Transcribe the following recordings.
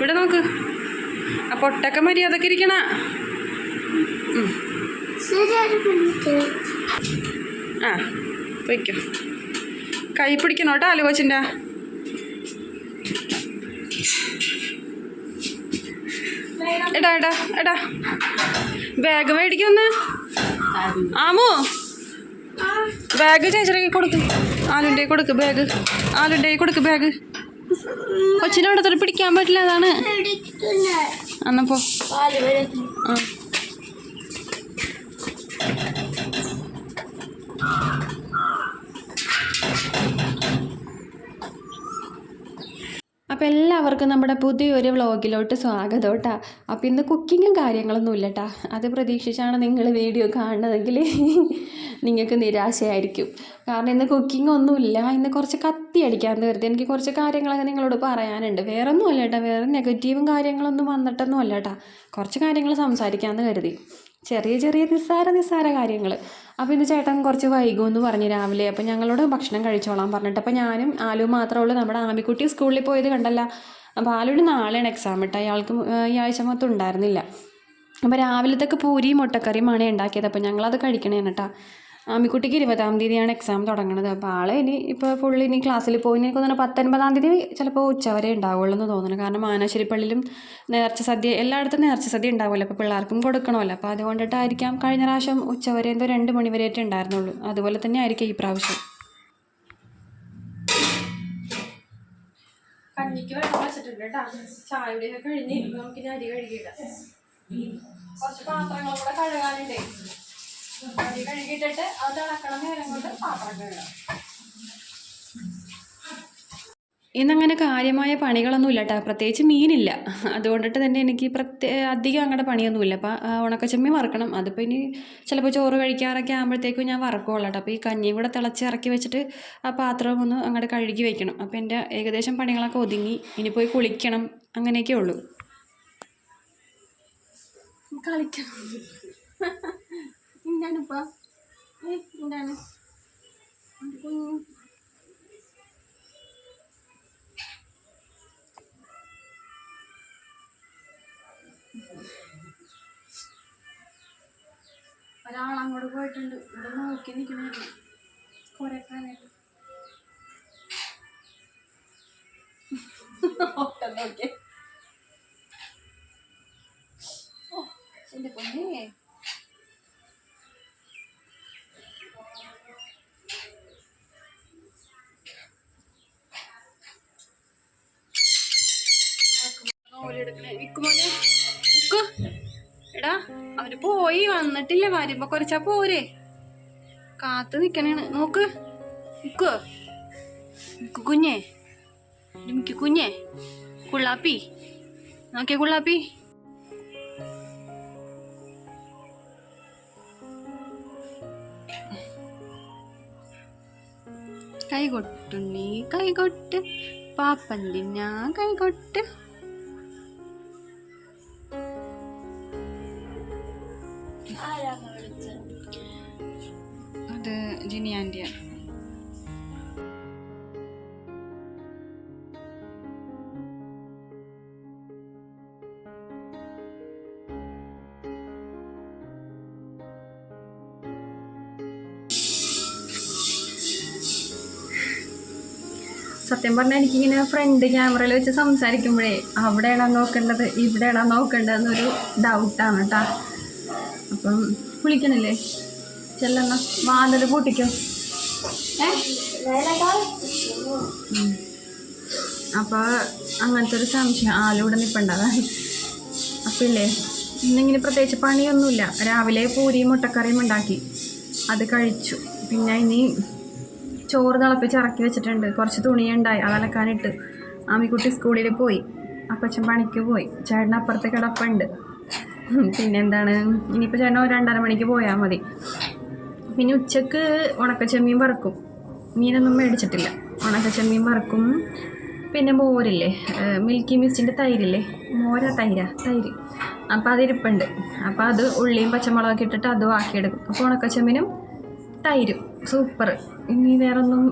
ഇവിടെ നോക്ക്. ആ പൊട്ടൊക്കെ മര്യാദയ്ക്ക് ഇരിക്കണ. ആ പൊയ്ക്കോ. കൈ പിടിക്കണോ കേട്ടോ ആലുവച്ചിന്റെ എടാ എടാ എടാ. ബാഗ് മേടിക്കൊന്ന് ആമോ. ബാഗ് ചേച്ചി കൊടുക്ക്. ആലുണ്ടേ കൊടുക്ക് ബാഗ്. ആലുണ്ടേ കൊടുക്ക് ബാഗ്. കൊച്ചിനെ അവിടെ തന്നെ പിടിക്കാൻ പറ്റില്ല അതാണ്. അന്നപ്പോ. ആ. അപ്പോൾ എല്ലാവർക്കും നമ്മുടെ പുതിയൊരു വ്ളോഗിലോട്ട് സ്വാഗതം കേട്ടോ അപ്പോൾ ഇന്ന് കുക്കിങ്ങും കാര്യങ്ങളൊന്നും ഇല്ല കേട്ടോ അത് പ്രതീക്ഷിച്ചാണ് നിങ്ങൾ വീഡിയോ കാണുന്നതെങ്കിൽ നിങ്ങൾക്ക് നിരാശയായിരിക്കും. കാരണം ഇന്ന് കുക്കിംഗ് ഒന്നുമില്ല ഇന്ന് കുറച്ച് കത്തി അടിക്കാൻ തീർത്തി എനിക്ക് കുറച്ച് കാര്യങ്ങളൊക്കെ നിങ്ങളോട് പറയാനുണ്ട്. വേറെ ഒന്നുമല്ല കേട്ടോ വേറെ നെഗറ്റീവും കാര്യങ്ങളൊന്നും വന്നിട്ടൊന്നും അല്ല കേട്ടോ കുറച്ച് കാര്യങ്ങൾ സംസാരിക്കാമെന്ന് കരുതി. ചെറിയ ചെറിയ നിസ്സാര നിസ്സാര കാര്യങ്ങൾ അപ്പോൾ ഇന്ന് ചേട്ടൻ കുറച്ച് വൈകുമെന്ന് പറഞ്ഞ് രാവിലെ. അപ്പോൾ ഞങ്ങളോട് ഭക്ഷണം കഴിച്ചോളാൻ പറഞ്ഞിട്ട്. അപ്പോൾ ഞാനും ആലു മാത്രമേ ഉള്ളൂ. നമ്മുടെ ആമിക്കുട്ടി സ്കൂളിൽ പോയത് കണ്ടല്ല. അപ്പോൾ ആലുവിന് നാളെയാണ് എക്സാം ഇട്ട് അയാൾക്ക് ഈ ആഴ്ച മൊത്തം ഉണ്ടായിരുന്നില്ല. അപ്പോൾ രാവിലത്തേക്ക് പൂരിയും മുട്ടക്കറിയുമാണ് ഉണ്ടാക്കിയത്. അപ്പോൾ ഞങ്ങളത് കഴിക്കണേ കേട്ടോ. ആമിക്കുട്ടിക്ക് ഇരുപതാം തീയതിയാണ് എക്സാം തുടങ്ങുന്നത് അപ്പോൾ ആളെ ഇനി ഇപ്പോൾ ഫുൾ ഇനി ക്ലാസ്സിൽ പോയി എനിക്ക് തോന്നുന്നു പത്തൊൻപതാം തീയതി ചിലപ്പോൾ ഉച്ചവരെ ഉണ്ടാവുള്ളൂ എന്ന് തോന്നുന്നു. കാരണം മാനാശ്ശേരി പള്ളിയിലും നേർച്ച സദ്യ എല്ലായിടത്തും നേർച്ച സദ്യ ഉണ്ടാവുമല്ലോ. അപ്പോൾ പിള്ളേർക്കും കൊടുക്കണമല്ലോ. അപ്പോൾ അതുകൊണ്ടിട്ടായിരിക്കാം കഴിഞ്ഞ പ്രാവശ്യം ഉച്ചവരെ എന്തോ രണ്ട് മണി വരെയായിട്ട് ഉണ്ടായിരുന്നുള്ളൂ. അതുപോലെ തന്നെ ആയിരിക്കും ഈ പ്രാവശ്യം. കഞ്ഞിക്ക് വെച്ചിട്ടുണ്ട് കേട്ടോ. ചായയുടെ കഴിഞ്ഞ് നമുക്ക് നമുക്കിനി അരി കഴുകിയിടാം. കുറച്ച് പാത്രങ്ങളും കൂടെ കഴുകാനുണ്ടേ. അരി കഴുകിയിട്ടിട്ട് അത് നേരം കൊണ്ട് പാത്രം കഴുകാം ഇന്നങ്ങനെ കാര്യമായ പണികളൊന്നും ഇല്ല കേട്ടോ പ്രത്യേകിച്ച് മീനില്ല. അതുകൊണ്ടിട്ട് തന്നെ എനിക്ക് പ്രത്യേ അധികം അങ്ങടെ പണിയൊന്നുമില്ല അപ്പോൾ ഉണക്കച്ചമ്മി വറക്കണം. അതിപ്പോൾ ഇനി ചിലപ്പോൾ ചോറ് കഴിക്കാറൊക്കെ ആകുമ്പോഴത്തേക്കും ഞാൻ വറക്കുള്ളൂ കേട്ടോ അപ്പോൾ ഈ കഞ്ഞിയും കൂടെ തിളച്ച് ഇറക്കി വെച്ചിട്ട് ആ പാത്രം ഒന്ന് അങ്ങോട്ട് കഴുകി വെക്കണം. അപ്പോൾ എന്റെ ഏകദേശം പണികളൊക്കെ ഒതുങ്ങി. ഇനി പോയി കുളിക്കണം. അങ്ങനെയൊക്കെ ഉള്ളൂ. കളിക്കണം. എന്താണിപ്പോൾ എന്താണ്? കുഞ്ഞു? ഒരാൾ അങ്ങോട്ട് പോയിട്ടുണ്ട്. ഇവിടെ നോക്കി നിൽക്കണായിരുന്നു കുരക്കാനായിട്ട് ഒട്ടം നോക്കി ഓ എന്റെ പൊന്നേ. പോയി വന്നിട്ടില്ല വരുമ്പോ കുറച്ചാ പോരെ. കാത്തു നിക്കണേണ്. നോക്ക്. നിക്കോ. കുഞ്ഞേ. മിക്ക് കുഞ്ഞേ. കുള്ളാപ്പി. നോക്കിയ കുള്ളാപ്പി. കൈകൊട്ടുണ്ണി കൈകൊട്ട്. പാപ്പൻ തിന്നാ കൈകൊട്ട്. ആന്റിയാണ് സത്യം പറഞ്ഞാൽ എനിക്കിങ്ങനെ ഫ്രണ്ട് ക്യാമറയിൽ വെച്ച് സംസാരിക്കുമ്പോഴേ അവിടെയാണോ നോക്കേണ്ടത് ഇവിടെയാണോ നോക്കേണ്ടതെന്നൊരു ഡൗട്ടാണ് കേട്ടോ അപ്പം കുളിക്കണില്ലേ ചെല്ലെന്നാ വാതിൽ പൂട്ടിക്കോ. അപ്പോൾ അങ്ങനത്തെ ഒരു സംശയം ആലൂടെ നിൽപ്പുണ്ടതാണ് അപ്പം ഇല്ലേ? ഇന്നിങ്ങനെ പ്രത്യേകിച്ച് പണിയൊന്നുമില്ല. രാവിലെ പൂരിയും മുട്ടക്കറിയും ഉണ്ടാക്കി. അത് കഴിച്ചു. പിന്നെ ഇനി ചോറ് തിളപ്പിച്ച് ഇറക്കി വെച്ചിട്ടുണ്ട്. കുറച്ച് തുണിയുണ്ടായി. അത് അലക്കാനിട്ട്. ആമിക്കുട്ടി സ്കൂളിൽ പോയി. അപ്പച്ചൻ പണിക്ക് പോയി. ചേട്ടൻ അപ്പുറത്തെ കിടപ്പുണ്ട്. പിന്നെന്താണ്? ഇനിയിപ്പോൾ ചേട്ടൻ രണ്ടര മണിക്ക് പോയാൽ മതി. പിന്നെ ഉച്ചയ്ക്ക് ഉണക്കച്ചെമ്മീൻ വറക്കും. മീനൊന്നും മേടിച്ചിട്ടില്ല. ഉണക്കച്ചെമ്മീൻ വറക്കും. പിന്നെ മോരില്ലേ മിൽക്കി മിസ്റ്റിന്റെ തൈരില്ലേ? മോര തൈര തൈര്. അപ്പോൾ അതിരിപ്പുണ്ട്. അപ്പോൾ അത് ഉള്ളിയും പച്ചമുളകൊക്കെ ഇട്ടിട്ട് അതും ആക്കിയെടുക്കും അപ്പോൾ ഉണക്കച്ചെമ്മീനും തൈരും. സൂപ്പർ. ഇനി വേറൊന്നും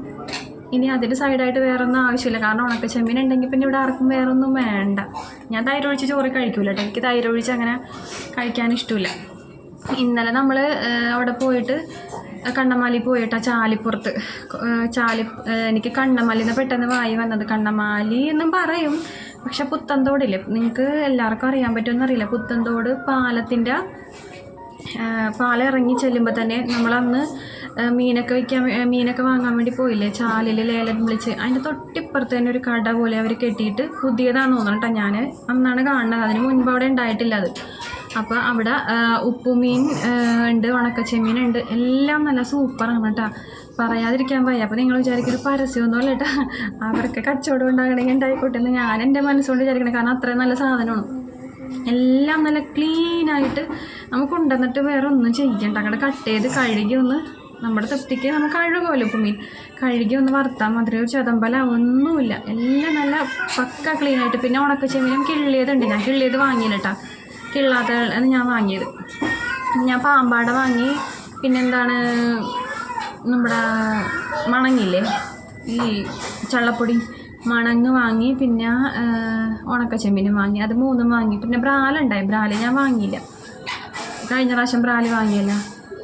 ഇനി അതിന് സൈഡായിട്ട് വേറെ ഒന്നും ആവശ്യമില്ല. കാരണം ഉണക്ക ചെമ്മീൻ ഉണ്ടെങ്കിൽ പിന്നെ ഇവിടെ ആർക്കും വേറെ ഒന്നും വേണ്ട. ഞാൻ തൈര് ഒഴിച്ച് ചോറ് കഴിക്കൂല കേട്ടോ. എനിക്ക് തൈര് ഒഴിച്ച് അങ്ങനെ കഴിക്കാൻ ഇഷ്ടമില്ല. ഇന്നലെ നമ്മൾ അവിടെ പോയിട്ട് കണ്ണമാലി പോയിട്ട് ആ ചാലിപ്പുറത്ത് ചാലി എനിക്ക് കണ്ണമാലി എന്ന് പെട്ടെന്ന് വായി വന്നത്. കണ്ണമാലി എന്നും പറയും പക്ഷെ പുത്തൻതോടില്ലേ? നിങ്ങൾക്ക് എല്ലാവർക്കും അറിയാൻ പറ്റുമെന്ന് അറിയില്ല. പുത്തൻതോട് പാലത്തിന്റെ പാലം ഇറങ്ങി ചെല്ലുമ്പോൾ തന്നെ നമ്മളന്ന് മീനൊക്കെ വയ്ക്കാൻ മീനൊക്കെ വാങ്ങാൻ വേണ്ടി പോയില്ലേ? ചാലിൽ ലേലം വിളിച്ച്. അതിന്റെ തൊട്ടിപ്പുറത്ത് തന്നെ ഒരു കട പോലെ അവർ കെട്ടിയിട്ട് പുതിയതാണെന്ന് തോന്നണം കേട്ടോ ഞാൻ അന്നാണ് കാണുന്നത് അതിന് മുൻപ് അവിടെ ഉണ്ടായിട്ടില്ല അത്. അപ്പോൾ അവിടെ ഉപ്പുമീൻ ഉണ്ട് ഉണക്കച്ചെമ്മീൻ ഉണ്ട്. എല്ലാം നല്ല സൂപ്പറാണ് കേട്ടോ. പറയാതിരിക്കാൻ വയ്യ. അപ്പോൾ നിങ്ങൾ വിചാരിക്കൊരു പരസ്യമൊന്നും അല്ല കേട്ടോ. അവർക്ക് കച്ചവടം ഉണ്ടാകണമെങ്കിൽ ഉണ്ടായിക്കോട്ടെ എന്ന് ഞാൻ എന്റെ മനസ്സുകൊണ്ട് വിചാരിക്കണം. കാരണം അത്രയും നല്ല സാധനമാണ്. എല്ലാം നല്ല ക്ലീനായിട്ട് നമുക്ക് ഉണ്ടെന്നിട്ട് വേറെ ഒന്നും ചെയ്യണ്ട. അങ്ങോട്ട് കട്ട് ചെയ്ത് കഴുകി ഒന്ന് നമ്മുടെ തൃപ്തിക്ക് നമുക്ക് കഴുകുമല്ലോ ഇപ്പം മീൻ കഴുകി ഒന്ന് വറുത്താൽ മാത്രമേ ഒരു ചതമ്പല ഒന്നുമില്ല. എല്ലാം നല്ല പക്ക ക്ലീനായിട്ട് പിന്നെ ഉണക്ക ചെമ്മീനും കിള്ളിയതുണ്ട്. ഞാൻ കിള്ളിയത് വാങ്ങിയില്ല കേട്ടോ. കിള്ളാത്ത ഞാൻ വാങ്ങിയത്. ഞാൻ പാമ്പാട വാങ്ങി. പിന്നെന്താണ് നമ്മുടെ മണങ്ങില്ലേ? ഈ ചള്ളപ്പൊടി മണങ്ങ് വാങ്ങി. പിന്നെ ഉണക്കച്ചെമ്പിനും വാങ്ങി. അത് മൂന്നും വാങ്ങി. പിന്നെ ബ്രാലുണ്ടായി. ബ്രാൽ ഞാൻ വാങ്ങിയില്ല. കഴിഞ്ഞ പ്രാവശ്യം ബ്രാൽ വാങ്ങിയല്ല.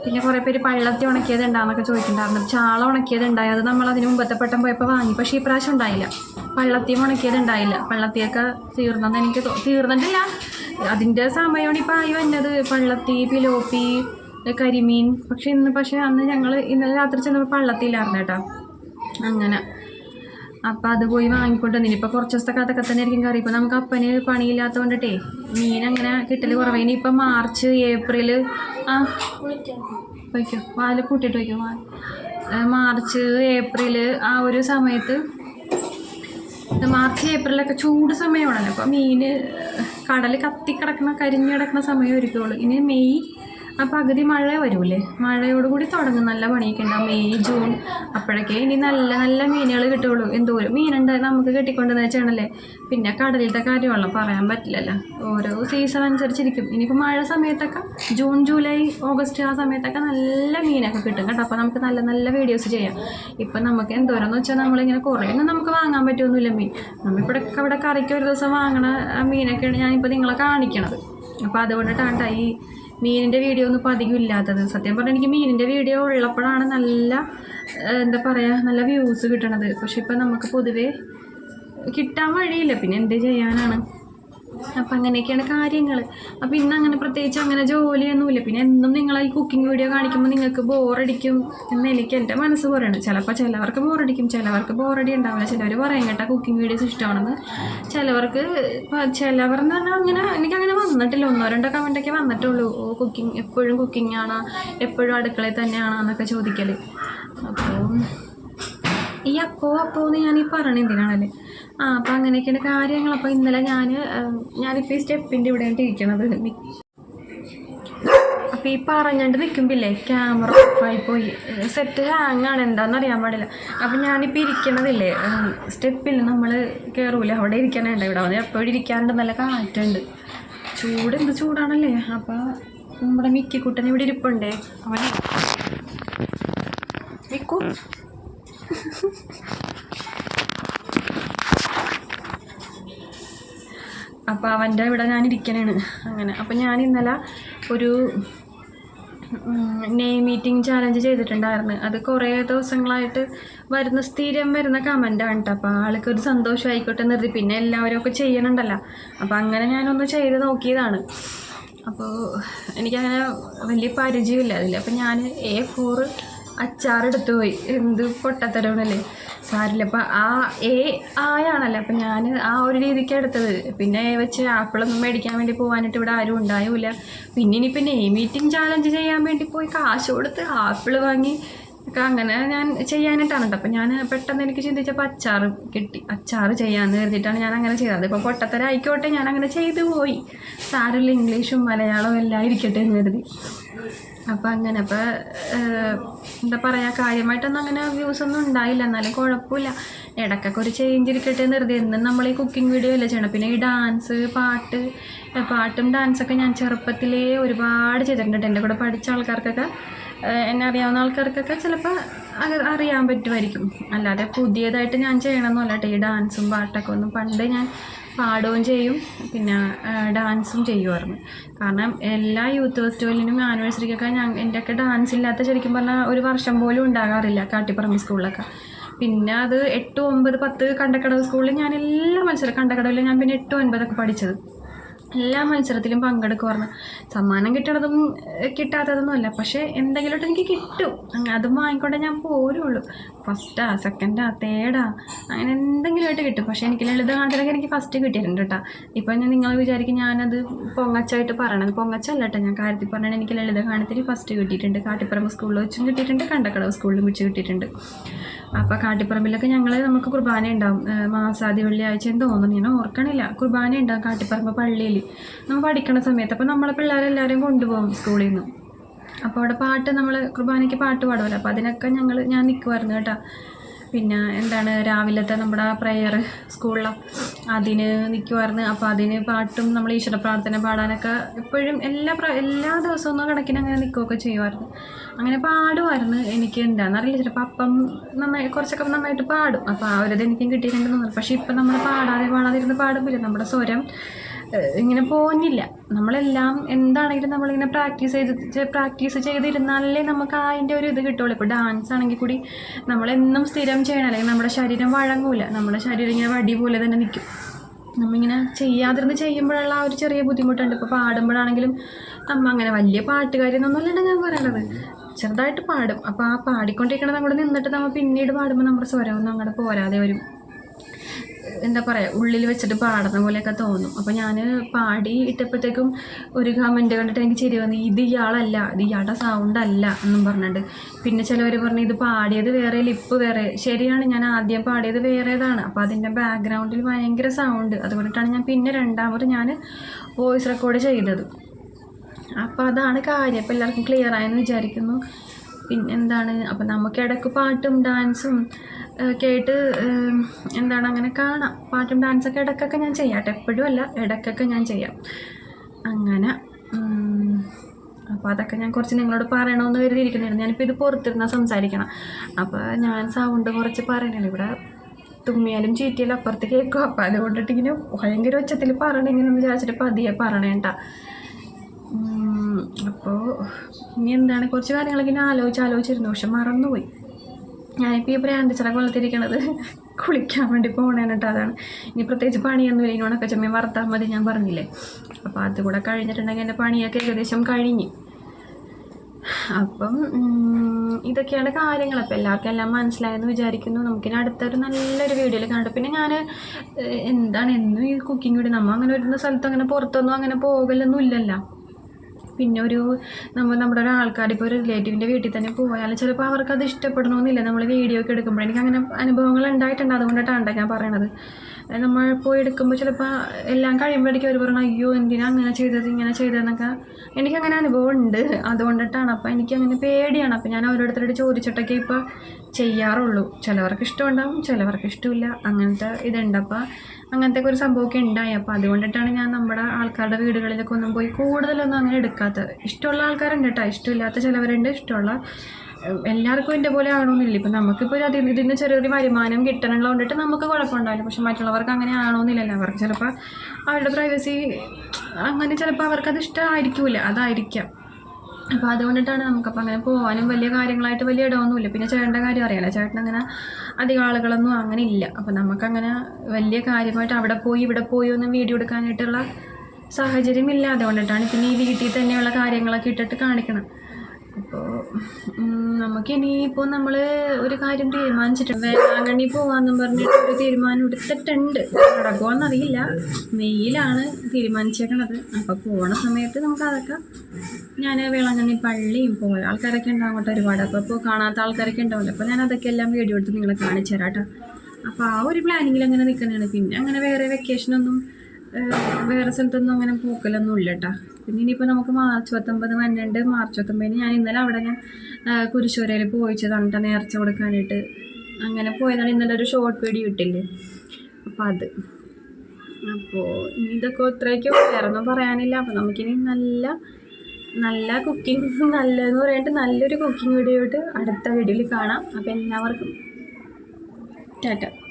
പിന്നെ കുറേ പേര് പള്ളത്തി ഉണക്കിയത് ഉണ്ടാകുന്നൊക്കെ ചോദിച്ചിട്ടുണ്ടായിരുന്നു. ചാള ഉണക്കിയത് ഉണ്ടായി അത് നമ്മൾ അതിന് മുമ്പത്തെ പട്ടം പോയപ്പോൾ വാങ്ങി. പക്ഷേ ഈ പ്രാവശ്യം ഉണ്ടായില്ല. പള്ളത്തിയും ഉണക്കിയത് ഉണ്ടായില്ല പള്ളത്തിയൊക്കെ തീർന്നെന്ന് എനിക്ക് തീർന്നിട്ടില്ല. അതിന്റെ സമയമാണ് ഇപ്പോൾ ആയി വന്നത്. പള്ളത്തി പിലോപ്പി കരിമീൻ. പക്ഷെ ഇന്ന് പക്ഷേ അന്ന് ഞങ്ങൾ ഇന്നലെ രാത്രി ചെന്നപ്പോൾ പള്ളത്തിയില്ലായിരുന്നു കേട്ടോ. അങ്ങനെ. അപ്പം അത് പോയി വാങ്ങിക്കൊണ്ട് വന്നിന് ഇപ്പോൾ കുറച്ച് ദിവസത്തെ കഥക്കെ തന്നെ ആയിരിക്കും കറി. ഇപ്പോൾ നമുക്ക് അപ്പന് പണിയില്ലാത്തത് കൊണ്ടിട്ടേ മീൻ അങ്ങനെ കിട്ടൽ കുറവ്. ഇപ്പം മാർച്ച് ഏപ്രിൽ ആ വയ്ക്കോ വാൽ കൂട്ടിയിട്ട് വയ്ക്കോ വാൽ മാർച്ച് ഏപ്രിൽ ആ ഒരു സമയത്ത് മാർച്ച് ഏപ്രിലൊക്കെ ചൂട് സമയമാണല്ലോ. അപ്പോൾ മീൻ കടൽ കത്തിക്കിടക്കുന്ന കരിഞ്ഞു കിടക്കുന്ന സമയം ഒരുക്കുള്ളൂ ഇനി മെയ് ആ പകുതി മഴ വരൂലേ? മഴയോട് കൂടി തുടങ്ങും. നല്ല പണിയൊക്കെ ഉണ്ടാവും. മെയ് ജൂൺ അപ്പോഴൊക്കെ ഇനി നല്ല നല്ല മീനുകൾ കിട്ടുള്ളൂ എന്തോരം മീനുണ്ടായി നമുക്ക് കിട്ടിക്കൊണ്ടെന്ന് വെച്ചാണല്ലേ പിന്നെ കടലിലത്തെ കാര്യമുള്ള പറയാൻ പറ്റില്ലല്ലോ. ഓരോ സീസൺ അനുസരിച്ചിരിക്കും. ഇനിയിപ്പോൾ മഴ സമയത്തൊക്കെ ജൂൺ ജൂലൈ ഓഗസ്റ്റ് ആ സമയത്തൊക്കെ നല്ല മീനൊക്കെ കിട്ടും കേട്ടോ. അപ്പോൾ നമുക്ക് നല്ല നല്ല വീഡിയോസ് ചെയ്യാം. ഇപ്പം നമുക്ക് എന്തോരെന്ന് വെച്ചാൽ നമ്മളിങ്ങനെ കുറേ ഒന്നും നമുക്ക് വാങ്ങാൻ പറ്റുമൊന്നുമില്ല മീൻ. നമ്മളിപ്പോൾ ഇവിടെ കറിക്ക് ഒരു ദിവസം വാങ്ങണ മീനൊക്കെയാണ് ഞാനിപ്പോൾ നിങ്ങളെ കാണിക്കണത്. അപ്പോൾ അതുകൊണ്ടിട്ടാണ് ട്ടോ ഈ മീനിന്റെ വീഡിയോ ഒന്നും ഇപ്പോൾ അധികം ഇല്ലാത്തത്. സത്യം പറഞ്ഞാൽ എനിക്ക് മീനിന്റെ വീഡിയോ ഉള്ളപ്പോഴാണ് നല്ല എന്താ പറയുക നല്ല വ്യൂസ് കിട്ടണത്. പക്ഷെ ഇപ്പം നമുക്ക് പൊതുവേ കിട്ടാൻ വഴിയില്ല. പിന്നെ എന്ത് ചെയ്യാനാണ്? അപ്പം അങ്ങനെയൊക്കെയാണ് കാര്യങ്ങൾ അപ്പം ഇന്ന് അങ്ങനെ പ്രത്യേകിച്ച് അങ്ങനെ ജോലിയൊന്നുമില്ല. പിന്നെ എന്നും നിങ്ങൾ ഈ കുക്കിംഗ് വീഡിയോ കാണിക്കുമ്പോൾ നിങ്ങൾക്ക് ബോറടിക്കും എന്ന് എനിക്ക് എന്റെ മനസ്സ് പറയണം ചിലപ്പോൾ ചിലവർക്ക് ബോറടിക്കും ചിലവർക്ക് ബോറടി ഉണ്ടാവില്ല ചിലവർ പറയും കേട്ടോ കുക്കിംഗ് വീഡിയോസ് ഇഷ്ടമാണെന്ന്. ചിലവർക്ക് ചിലവർ എന്ന് പറഞ്ഞാൽ അങ്ങനെ എനിക്കങ്ങനെ വന്നിട്ടില്ല. ഒന്നോ രണ്ടോ കമന്റൊക്കെ വന്നിട്ടുള്ളൂ. ഓ കുക്കിംഗ് എപ്പോഴും കുക്കിംഗ് ആണോ എപ്പോഴും അടുക്കളയിൽ തന്നെയാണോ എന്നൊക്കെ ചോദിക്കൽ അപ്പോൾ ഈ അപ്പോ അപ്പോ എന്ന് ഞാൻ ഈ പറഞ്ഞ എന്തിനാണല്ലേ? ആ അപ്പം അങ്ങനെയൊക്കെയാണ് കാര്യങ്ങൾ. അപ്പോൾ ഇന്നലെ ഞാൻ ഞാനിപ്പോൾ ഈ സ്റ്റെപ്പിന്റെ ഇവിടെയാണ് ഇരിക്കണത്. അപ്പോൾ ഈ പറഞ്ഞുകൊണ്ട് നിൽക്കുമ്പില്ലേ ക്യാമറ ഓഫായി പോയി. സെറ്റ് ഹാങ് ആണ് എന്താണെന്ന് അറിയാൻ പാടില്ല. അപ്പം ഞാനിപ്പോൾ ഇരിക്കണതില്ലേ സ്റ്റെപ്പിൽ നമ്മൾ കയറൂല അവിടെ ഇരിക്കാനുണ്ട് ഇവിടെ വന്ന് എപ്പോഴും ഇരിക്കാണ്ട് നല്ല കാറ്റുണ്ട്. ചൂട് എന്ത് ചൂടാണല്ലേ? അപ്പോൾ നമ്മുടെ മിക്കി മിക്കിക്കുട്ടൻ ഇവിടെ ഇരിപ്പുണ്ടേ. അവനെ മിക്കു. അപ്പോൾ അവന്റെ ഇവിടെ ഞാൻ ഇരിക്കണേണ് അങ്ങനെ. അപ്പോൾ ഞാൻ ഇന്നലെ ഒരു നെയ് മീറ്റിംഗ് ചാലഞ്ച് ചെയ്തിട്ടുണ്ടായിരുന്നു. അത് കുറേ ദിവസങ്ങളായിട്ട് വരുന്ന സ്ഥിരം വരുന്ന കമന്റാണ് കേട്ടോ അപ്പോൾ ആൾക്ക് ഒരു സന്തോഷം ആയിക്കോട്ടെ നിർത്തി പിന്നെ എല്ലാവരും ഒക്കെ ചെയ്യണുണ്ടല്ലോ. അപ്പോൾ അങ്ങനെ ഞാനൊന്ന് ചെയ്ത് നോക്കിയതാണ്. അപ്പോൾ എനിക്കങ്ങനെ വലിയ പരിചയമില്ല അതിൽ അപ്പോൾ ഞാൻ എ ഫോർ അച്ചാറെടുത്ത് പോയി. എന്ത് പൊട്ടത്തരവണല്ലേ സാരില്ല. അപ്പം ആ എ ആയാണല്ലോ. അപ്പം ഞാൻ ആ ഒരു രീതിക്ക് എടുത്തത്. പിന്നെ വെച്ച് ആപ്പിളൊന്നും മേടിക്കാൻ വേണ്ടി പോകാനായിട്ട് ഇവിടെ ആരും ഉണ്ടായില്ല പിന്നെ ഇനിയിപ്പോൾ നെയ് മീറ്റിംഗ് ചാലഞ്ച് ചെയ്യാൻ വേണ്ടി പോയി കാശ് കൊടുത്ത് ആപ്പിൾ വാങ്ങി ഒക്കെ അങ്ങനെ ഞാൻ ചെയ്യാനായിട്ടാണ് കേട്ടോ. അപ്പം ഞാൻ പെട്ടെന്ന് എനിക്ക് ചിന്തിച്ചപ്പോൾ അച്ചാർ കിട്ടി. അച്ചാർ ചെയ്യാമെന്ന് കരുതിയിട്ടാണ് ഞാൻ അങ്ങനെ ചെയ്തത്. ഇപ്പോൾ പൊട്ടത്തര ആയിക്കോട്ടെ ഞാൻ അങ്ങനെ ചെയ്തു പോയി. സാരമില്ല ഇംഗ്ലീഷും മലയാളവും എല്ലാം ഇരിക്കട്ടെ എന്ന് കരുതി. അപ്പം അങ്ങനെ അപ്പോൾ എന്താ പറയുക കാര്യമായിട്ടൊന്നും അങ്ങനെ വ്യൂസ് ഒന്നും ഉണ്ടായില്ല. എന്നാലും കുഴപ്പമില്ല. ഇടയ്ക്കൊക്കെ ഒരു ചേഞ്ച് ഇരിക്കട്ടെ എന്ന് എന്നും നമ്മൾ ഈ കുക്കിംഗ് വീഡിയോ അല്ലേ ചെയ്യണം? പിന്നെ ഈ ഡാൻസ് പാട്ട് പാട്ടും ഡാൻസൊക്കെ ഞാൻ ചെറുപ്പത്തിലേ ഒരുപാട് ചെയ്തിട്ടുണ്ട്. എന്റെ കൂടെ പഠിച്ച ആൾക്കാർക്കൊക്കെ എന്നെ അറിയാവുന്ന ആൾക്കാർക്കൊക്കെ ചിലപ്പോൾ അറിയാൻ പറ്റുമായിരിക്കും. അല്ലാതെ പുതിയതായിട്ട് ഞാൻ ചെയ്യണമെന്നല്ല കേട്ടോ ഈ ഡാൻസും പാട്ടൊക്കെ ഒന്നും പണ്ട് ഞാൻ പാടുകയും ചെയ്യും. പിന്നെ ഡാൻസും ചെയ്യുമായിരുന്നു. കാരണം എല്ലാ യൂത്ത് ഫെസ്റ്റിവലിനും ആനിവേഴ്സറിക്കൊക്കെ ഞാൻ എന്റെയൊക്കെ ഡാൻസ് ഇല്ലാത്ത ശരിക്കും പറഞ്ഞാൽ ഒരു വർഷം പോലും ഉണ്ടാകാറില്ല കാട്ടിപ്പറമ്പ് സ്കൂളിലൊക്കെ. പിന്നെ അത് എട്ട് ഒമ്പത് പത്ത് കണ്ടക്കടവ് സ്കൂളിൽ ഞാൻ എല്ലാ മത്സരം കണ്ടക്കടവിൽ ഞാൻ പിന്നെ എട്ട് ഒൻപതൊക്കെ പഠിച്ചത്. എല്ലാ മത്സരത്തിലും പങ്കെടുക്കുമായിരുന്നു സമ്മാനം കിട്ടണതും കിട്ടാത്തതൊന്നും അല്ല. പക്ഷേ എന്തെങ്കിലും എനിക്ക് കിട്ടും. അതും വാങ്ങിക്കൊണ്ടേ ഞാൻ പോരുള്ളൂ. ഫസ്റ്റാ സെക്കൻഡാ തേർഡാ അങ്ങനെ എന്തെങ്കിലും എന്തെങ്കിലുമായിട്ട് കിട്ടും. പക്ഷേ എനിക്ക് ലളിതഗാനത്തിലൊക്കെ എനിക്ക് ഫസ്റ്റ് കിട്ടിയിട്ടുണ്ട് കേട്ടോ. ഇപ്പം ഞാൻ നിങ്ങൾ വിചാരിക്കും ഞാനത് പൊങ്ങച്ചായിട്ട് പറയണത്. പൊങ്ങച്ചല്ല കേട്ടോ ഞാൻ. കാര്യത്തിൽ പറഞ്ഞാൽ എനിക്ക് ലളിതഗാനത്തിൽ ഫസ്റ്റ് കിട്ടിയിട്ടുണ്ട്. കാട്ടിപ്പറമ്പ് സ്കൂളിൽ വെച്ചും കിട്ടിയിട്ടുണ്ട്. കണ്ടക്കടവ് സ്കൂളിലും വെച്ച് കിട്ടിയിട്ടുണ്ട്. അപ്പോൾ കാട്ടിപ്പറമ്പിലൊക്കെ ഞങ്ങൾ നമുക്ക് കുർബാന ഉണ്ടാവും മാസാദി വെള്ളിയാഴ്ച എന്ന് തോന്നുന്നു ഞാൻ ഓർക്കണില്ല. കുർബാന ഉണ്ടാവും കാട്ടിപ്പറമ്പ് പള്ളിയിൽ നമ്മൾ പഠിക്കണ സമയത്ത്. അപ്പോൾ നമ്മളെ പിള്ളേരെല്ലാവരെയും കൊണ്ടുപോകും സ്കൂളിൽ നിന്ന് അപ്പോൾ അവിടെ പാട്ട് നമ്മൾ കുർബാനയ്ക്ക് പാട്ട് പാടുമല്ലോ അപ്പോൾ അതിനൊക്കെ ഞങ്ങൾ ഞാൻ നിൽക്കുമായിരുന്നു കേട്ടോ. പിന്നെ എന്താണ് രാവിലത്തെ നമ്മുടെ ആ പ്രെയർ സ്കൂളിൽ അതിന് നിൽക്കുമായിരുന്നു അപ്പോൾ അതിന് പാട്ടും നമ്മൾ ഈശ്വര പ്രാർത്ഥന പാടാനൊക്കെ എപ്പോഴും എല്ലാ എല്ലാ ദിവസവും കണക്കിന് അങ്ങനെ നിൽക്കുകയൊക്കെ ചെയ്യുമായിരുന്നു അങ്ങനെ പാടുമായിരുന്നു എനിക്ക് എന്താണെന്നറിയില്ല ചിലപ്പോൾ അപ്പം നന്നായി കുറച്ചൊക്കെ നന്നായിട്ട് പാടും. അപ്പോൾ ആ ഒരു ഇത് എനിക്കും തോന്നുന്നു. പക്ഷേ ഇപ്പം നമ്മൾ പാടാതെ പാടാതിരുന്ന് പാടുമ്പോൾ നമ്മുടെ സ്വരം ഇങ്ങനെ പോകുന്നില്ല നമ്മളെല്ലാം എന്താണെങ്കിലും നമ്മളിങ്ങനെ പ്രാക്ടീസ് ചെയ്ത് പ്രാക്ടീസ് ചെയ്തിരുന്നാലേ നമുക്ക് അതിന്റെ ഒരു ഇത് കിട്ടുള്ളൂ. ഇപ്പോൾ ഡാൻസ് ആണെങ്കിൽ കൂടി നമ്മളെന്നും സ്ഥിരം ചെയ്യണം. അല്ലെങ്കിൽ നമ്മുടെ ശരീരം വഴങ്ങൂല. നമ്മുടെ ശരീരം ഇങ്ങനെ വടി പോലെ തന്നെ നിൽക്കും നമ്മിങ്ങനെ ചെയ്യാതിരുന്ന് ചെയ്യുമ്പോഴുള്ള ആ ഒരു ചെറിയ ബുദ്ധിമുട്ടുണ്ട്. ഇപ്പോൾ പാടുമ്പോഴാണെങ്കിലും നമ്മ അങ്ങനെ വലിയ പാട്ടുകാരിന്നൊന്നുമല്ല ഞാൻ പറയണത്. ചെറുതായിട്ട് പാടും. അപ്പോൾ ആ പാടിക്കൊണ്ടിരിക്കണത് നമ്മൾ നിന്നിട്ട് നമ്മൾ പിന്നീട് പാടുമ്പോൾ നമ്മുടെ സ്വരമൊന്നും അങ്ങോട്ട് പോരാതെ വരും. എന്താ പറയുക ഉള്ളിൽ വെച്ചിട്ട് പാടുന്ന പോലെയൊക്കെ തോന്നും. അപ്പോൾ ഞാൻ പാടി ഇട്ടപ്പോഴത്തേക്കും ഒരു കമന്റ് കണ്ടിട്ട് എനിക്ക് ചെരി വന്നു. ഇത് ഇയാളല്ല ഇത് ഇയാളുടെ സൗണ്ട് അല്ല എന്നും പറഞ്ഞിട്ട്. പിന്നെ ചിലവർ പറഞ്ഞു ഇത് പാടിയത് വേറെ ലിപ്പ് വേറെ. ശരിയാണ് ഞാൻ ആദ്യം പാടിയത് വേറേതാണ്. അപ്പോൾ അതിന്റെ ബാക്ക്ഗ്രൗണ്ടിൽ ഭയങ്കര സൗണ്ട് അതുകൊണ്ടിട്ടാണ് ഞാൻ പിന്നെ രണ്ടാമത് ഞാൻ വോയിസ് റെക്കോർഡ് ചെയ്തത്. അപ്പോൾ അതാണ് കാര്യം. അപ്പോൾ എല്ലാവർക്കും ക്ലിയർ ആയെന്ന് വിചാരിക്കുന്നു. പിന്നെന്താണ് അപ്പം നമുക്ക് ഇടയ്ക്ക് പാട്ടും ഡാൻസും കേട്ട് എന്താണ് അങ്ങനെ കാണാം. പാട്ടും ഡാൻസൊക്കെ ഇടയ്ക്കൊക്കെ ഞാൻ ചെയ്യാം. എപ്പോഴും അല്ല ഇടയ്ക്കൊക്കെ ഞാൻ ചെയ്യാം. അങ്ങനെ അപ്പോൾ അതൊക്കെ ഞാൻ കുറച്ച് നിങ്ങളോട് പറയണമെന്ന് കരുതിയിരിക്കുന്നുണ്ട്. ഞാനിപ്പോൾ ഇത് പുറത്തിരുന്നാൽ സംസാരിക്കണം. അപ്പോൾ ഞാൻ സൗണ്ട് കുറച്ച് പറയണല്ലോ. ഇവിടെ തുമ്മിയാലും ചീറ്റിയാലും അപ്പുറത്ത് കേൾക്കും. അപ്പോൾ അതുകൊണ്ടിട്ട് ഇങ്ങനെ ഭയങ്കര ഉച്ചത്തിൽ പറയണ ഇങ്ങനെ വിചാരിച്ചിട്ട് പതിയെ പറയണേണ്ട അപ്പോൾ ഇനി എന്താണ്? കുറച്ച് കാര്യങ്ങളൊക്കെ ഇങ്ങനെ ആലോചിച്ച് ആലോചിച്ചിരുന്നു. പക്ഷെ മറന്നുപോയി. ഞാനിപ്പോൾ ഈ ബ്രാൻഡ് ചിറക് കൊള്ളത്തിരിക്കണത് കുളിക്കാൻ വേണ്ടി പോകണേന് കേട്ടോ അതാണ്. ഇനി പ്രത്യേകിച്ച് പണിയൊന്നുമില്ല ഇനി ഉണക്ക ചെമ്മീൻ വറുത്താൽ മതി ഞാൻ പറഞ്ഞില്ലേ. അപ്പോൾ അതുകൂടെ കഴിഞ്ഞിട്ടുണ്ടെങ്കിൽ എന്റെ പണിയൊക്കെ ഏകദേശം കഴിഞ്ഞു. അപ്പം ഇതൊക്കെയാണ് കാര്യങ്ങൾ അപ്പോൾ എല്ലാവർക്കും എല്ലാം മനസ്സിലായെന്ന് വിചാരിക്കുന്നു. നമുക്കിനി അടുത്തൊരു നല്ലൊരു വീഡിയോയിൽ കണ്ടു പിന്നെ ഞാൻ എന്താണ് എന്നും ഈ കുക്കിംഗ് വീഡിയോ നമ്മൾ അങ്ങനെ വരുന്ന സ്ഥലത്ത് അങ്ങനെ പുറത്തൊന്നും അങ്ങനെ പോകലൊന്നും ഇല്ലല്ലോ പിന്നെ ഒരു നമ്മൾ നമ്മുടെ ഒരു ആൾക്കാർ ഇപ്പോൾ ഒരു റിലേറ്റീവിന്റെ വീട്ടിൽ തന്നെ പോയാലും ചിലപ്പോൾ അവർക്ക് അത് ഇഷ്ടപ്പെടണമെന്നില്ല നമ്മൾ വീഡിയോ ഒക്കെ എടുക്കുമ്പോൾ എനിക്ക് അങ്ങനെ അനുഭവങ്ങൾ ഉണ്ടായിട്ടുണ്ട്. അതുകൊണ്ടിട്ടാണ് ഞാൻ പറയണത്. നമ്മൾ പോയി എടുക്കുമ്പോൾ ചിലപ്പോൾ എല്ലാം കഴിയുമ്പോഴേക്കും അവർ പറഞ്ഞു അയ്യോ എന്തിനാ അങ്ങനെ ചെയ്തത് ഇങ്ങനെ ചെയ്തതെന്നൊക്കെ. എനിക്കങ്ങനെ അനുഭവം ഉണ്ട്. അതുകൊണ്ടിട്ടാണ്. അപ്പോൾ എനിക്കങ്ങനെ പേടിയാണ്. അപ്പോൾ ഞാൻ ഓരോരുത്തരോട് ചോദിച്ചിട്ടൊക്കെ ഇപ്പോൾ ചെയ്യാറുള്ളൂ. ചിലവർക്ക് ഇഷ്ടമുണ്ടാവും ചിലവർക്ക് ഇഷ്ടമില്ല. അങ്ങനത്തെ ഇതുണ്ട്. അപ്പോൾ അങ്ങനത്തെ ഒരു സംഭവമൊക്കെ ഉണ്ടായി. അപ്പോൾ അതുകൊണ്ടിട്ടാണ് ഞാൻ നമ്മുടെ ആൾക്കാരുടെ വീടുകളിലൊക്കെ ഒന്നും പോയി കൂടുതലൊന്നും അങ്ങനെ എടുക്കാത്തത്. ഇഷ്ടമുള്ള ആൾക്കാരുണ്ട് കേട്ടോ. ഇഷ്ടമില്ലാത്ത ചിലവരുണ്ട്. ഇഷ്ടമുള്ള എല്ലാവർക്കും എന്റെ പോലെ ആവണമെന്നില്ല. ഇപ്പം നമുക്കിപ്പോൾ ഒരു അതിൽ നിന്ന് ചെറിയൊരു വരുമാനം കിട്ടണമുള്ള കൊണ്ടിട്ട് നമുക്ക് കുഴപ്പമുണ്ടാവില്ല. പക്ഷെ മറ്റുള്ളവർക്ക് അങ്ങനെ ആവണമെന്നില്ലല്ലോ. അവർക്ക് ചിലപ്പോൾ അവരുടെ പ്രൈവസി അങ്ങനെ ചിലപ്പോൾ അവർക്കത് ഇഷ്ടമായിരിക്കില്ല അതായിരിക്കാം. അപ്പോൾ അതുകൊണ്ടിട്ടാണ് നമുക്കപ്പോൾ അങ്ങനെ പോകാനും വലിയ കാര്യങ്ങളായിട്ട് വലിയ ഇടമൊന്നുമില്ല പിന്നെ ചേട്ടന്റെ കാര്യം അറിയാലോ ചേട്ടൻ അങ്ങനെ അധികം ആളുകളൊന്നും അങ്ങനെ ഇല്ല. അപ്പോൾ നമുക്കങ്ങനെ വലിയ കാര്യമായിട്ട് അവിടെ പോയി ഇവിടെ പോയി ഒന്നും വീഡിയോ എടുക്കാനായിട്ടുള്ള സാഹചര്യം ഇല്ല അതുകൊണ്ടിട്ടാണ് പിന്നെ ഈ വീട്ടിൽ തന്നെയുള്ള കാര്യങ്ങളൊക്കെ ഇട്ടിട്ട് കാണിക്കണം. അപ്പോൾ നമുക്കിനി ഇപ്പോൾ നമ്മൾ ഒരു കാര്യം തീരുമാനിച്ചിട്ടുണ്ട്. വേളാങ്കണ്ണി പോകാമെന്നും പറഞ്ഞിട്ട് ഒരു തീരുമാനം എടുത്തിട്ടുണ്ട്. നടക്കുവാന്നറിയില്ല. മെയ്യിലാണ് തീരുമാനിച്ചേക്കണത്. അപ്പോൾ പോണ സമയത്ത് നമുക്ക് അതൊക്കെ ഞാൻ വേളാങ്കണ്ണി പള്ളിയും പോകും ആൾക്കാരൊക്കെ ഉണ്ടാവട്ടെ ഒരുപാട്. അപ്പോൾ ഇപ്പോൾ കാണാത്ത ആൾക്കാരൊക്കെ ഉണ്ടാവില്ല അപ്പോൾ ഞാൻ അതൊക്കെ എല്ലാം വീഡിയോ എടുത്ത് നിങ്ങളെ കാണിച്ചു തരാം കേട്ടോ അപ്പോൾ ആ ഒരു പ്ലാനിങ്ങിൽ അങ്ങനെ നിൽക്കുന്നതാണ്. പിന്നെ അങ്ങനെ വേറെ വെക്കേഷനൊന്നും വേറെ സ്ഥലത്തൊന്നും അങ്ങനെ പൂക്കലൊന്നും ഇല്ല കേട്ടോ പിന്നെ ഇനിയിപ്പോൾ നമുക്ക് മാർച്ച് പത്തൊമ്പത് പന്ത്രണ്ട് മാർച്ച് പത്തൊമ്പതിന് ഞാൻ ഇന്നലെ അവിടെ ഞാൻ കുരിശോരയിൽ പോയിച്ചതാണ് കേട്ടോ നേർച്ച കൊടുക്കാനായിട്ട്. അങ്ങനെ പോയതാണ് ഇന്നലെ ഒരു ഷോർട്ട് വീഡിയോ ഇട്ടില്ലേ? അപ്പോൾ അത്. അപ്പോൾ ഇനി ഇതൊക്കെ ഇത്രയൊക്കെ വേറെ ഒന്നും പറയാനില്ല. അപ്പോൾ നമുക്കിനി നല്ല നല്ല കുക്കിംഗ് നല്ലതെന്ന് പറഞ്ഞിട്ട് നല്ലൊരു കുക്കിംഗ് വീഡിയോ ആയിട്ട് അടുത്ത വീഡിയോയിൽ കാണാം. അപ്പോൾ എല്ലാവർക്കും ടാറ്റ.